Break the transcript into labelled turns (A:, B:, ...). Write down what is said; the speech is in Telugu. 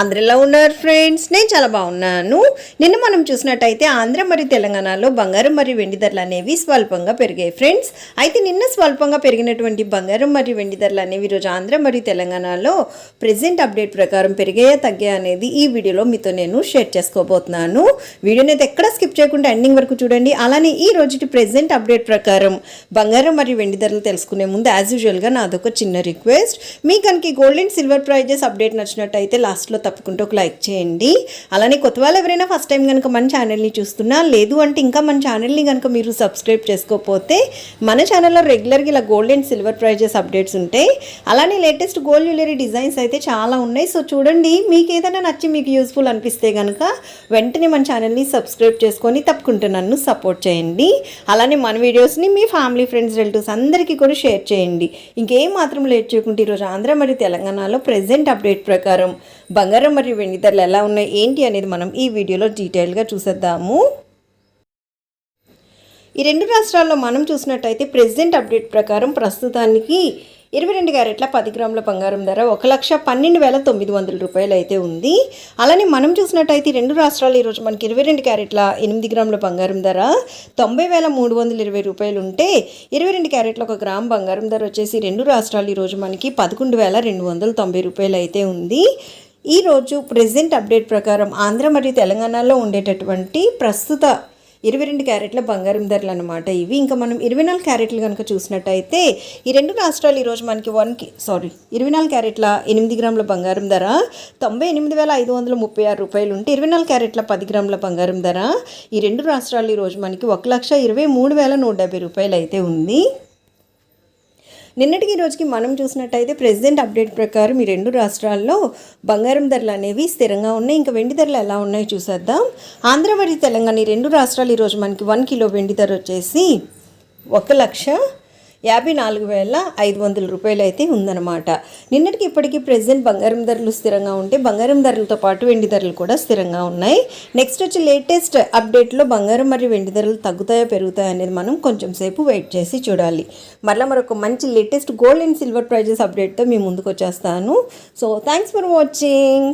A: అందరు ఎలా ఉన్నారు ఫ్రెండ్స్ నేను చాలా బాగున్నాను. నిన్న మనం చూసినట్టయితే ఆంధ్ర మరియు తెలంగాణలో బంగారం మరియు వెండి ధరలు అనేవి స్వల్పంగా పెరిగాయి ఫ్రెండ్స్ అయితే నిన్న స్వల్పంగా పెరిగినటువంటి బంగారం మరియు వెండి ధరలు అనేవి ఈరోజు ఆంధ్ర మరియు తెలంగాణలో ప్రెసెంట్ అప్డేట్ ప్రకారం పెరిగాయా తగ్గాయా అనేది ఈ వీడియోలో మీతో నేను షేర్ చేసుకోబోతున్నాను. వీడియోని అయితే ఎక్కడ స్కిప్ చేయకుండా ఎండింగ్ వరకు చూడండి. అలానే ఈ రోజుటి ప్రజెంట్ అప్డేట్ ప్రకారం బంగారం మరియు వెండి ధరలు తెలుసుకునే ముందు యాజ్ యూజువల్గా నాదొక చిన్న రిక్వెస్ట్ మీ కనుక gold and silver prices update నచ్చినట్టయితే లాస్ట్లో తప్పకుండా ఒక లైక్ చేయండి. అలానే కొత్త వాళ్ళు ఎవరైనా ఫస్ట్ టైం కనుక మన ఛానల్ని చూస్తున్నా లేదు అంటే ఇంకా మన ఛానల్ని కనుక మీరు సబ్స్క్రైబ్ చేసుకోకపోతే మన ఛానల్లో రెగ్యులర్గా ఇలా gold and silver prices updates ఉంటాయి. అలానే లేటెస్ట్ గోల్డ్ జ్యువెలరీ డిజైన్స్ అయితే చాలా ఉన్నాయి. సో చూడండి మీకు ఏదైనా నచ్చి మీకు యూస్ఫుల్ అనిపిస్తే కనుక వెంటనే మన ఛానల్ని సబ్స్క్రైబ్ చేసుకొని తప్పకుండా నన్ను సపోర్ట్ చేయండి. అలానే మన వీడియోస్ని మీ ఫ్యామిలీ ఫ్రెండ్స్ రిలేటివ్స్ అందరికీ కూడా షేర్ చేయండి. ఇంకేం మాత్రం లేట్ చేయకుంటే ఈరోజు ఆంధ్ర మరియు తెలంగాణలో ప్రజెంట్ అప్డేట్ ప్రకారం బంగారం మరియు వెండి ధరలు ఎలా ఉన్నాయి ఏంటి అనేది మనం ఈ వీడియోలో డీటెయిల్గా చూసేద్దాము. ఈ రెండు రాష్ట్రాల్లో మనం చూసినట్టయితే ప్రెసిడెంట్ అప్డేట్ ప్రకారం ప్రస్తుతానికి ఇరవై రెండు క్యారెట్ల పది గ్రాముల బంగారం ధర ఒక లక్ష పన్నెండు వేల తొమ్మిది వందల రూపాయలు అయితే ఉంది. అలానే మనం చూసినట్టయితే రెండు రాష్ట్రాలు ఈరోజు మనకి ఇరవై రెండు క్యారెట్ల ఎనిమిది గ్రాముల బంగారం ధర తొంభై వేల మూడు వందల ఇరవై రూపాయలు ఉంటే ఇరవై రెండు క్యారెట్ల ఒక గ్రామ్ బంగారం ధర వచ్చేసి రెండు రాష్ట్రాలు ఈరోజు మనకి పదకొండు వేల రెండు వందల తొంభై రూపాయలు అయితే ఉంది. ఈరోజు ప్రెసెంట్ అప్డేట్ ప్రకారం ఆంధ్ర మరియు తెలంగాణలో ఉండేటటువంటి ప్రస్తుత ఇరవై రెండు క్యారెట్ల బంగారం ధరలు అనమాట ఇవి. ఇంకా మనం ఇరవై నాలుగు క్యారెట్లు కనుక చూసినట్టయితే ఈ రెండు రాష్ట్రాలు ఈరోజు మనకి వన్కి సారీ ఇరవై నాలుగు క్యారెట్ల ఎనిమిది గ్రాముల బంగారం ధర తొంభై ఎనిమిది వేల ఐదు వందల ముప్పై ఆరు రూపాయలు ఉంటే ఇరవై నాలుగు క్యారెట్ల పది గ్రాముల బంగారం ధర ఈ రెండు రాష్ట్రాలు ఈరోజు మనకి ఒక లక్ష ఇరవై మూడు వేల నూట డెబ్బై రూపాయలు అయితే ఉంది. నిన్నటికి రోజుకి మనం చూసినట్టయితే ప్రెసిడెంట్ అప్డేట్ ప్రకారం ఈ రెండు రాష్ట్రాల్లో బంగారం ధరలు అనేవి స్థిరంగా ఉన్నాయి. ఇంకా వెండి ధరలు ఎలా ఉన్నాయో చూసేద్దాం. ఆంధ్ర మరియు తెలంగాణ ఈ రెండు రాష్ట్రాలు ఈరోజు మనకి వన్ కిలో వెండి ధర వచ్చేసి ఒక లక్ష యాభై నాలుగు వేల ఐదు వందల రూపాయలు అయితే ఉందన్నమాట. నిన్నటికి ఇప్పటికీ ప్రెసెంట్ బంగారం ధరలు స్థిరంగా ఉంటే బంగారం ధరలతో పాటు వెండి ధరలు కూడా స్థిరంగా ఉన్నాయి. నెక్స్ట్ వచ్చి లేటెస్ట్ అప్డేట్లో బంగారం మరియు వెండి ధరలు తగ్గుతాయో పెరుగుతాయో అనేది మనం కొంచెం సేపు వెయిట్ చేసి చూడాలి. మరలా మరొక మంచి latest gold and silver prices అప్డేట్తో మీ ముందుకు వచ్చేస్తాను. So thanks for watching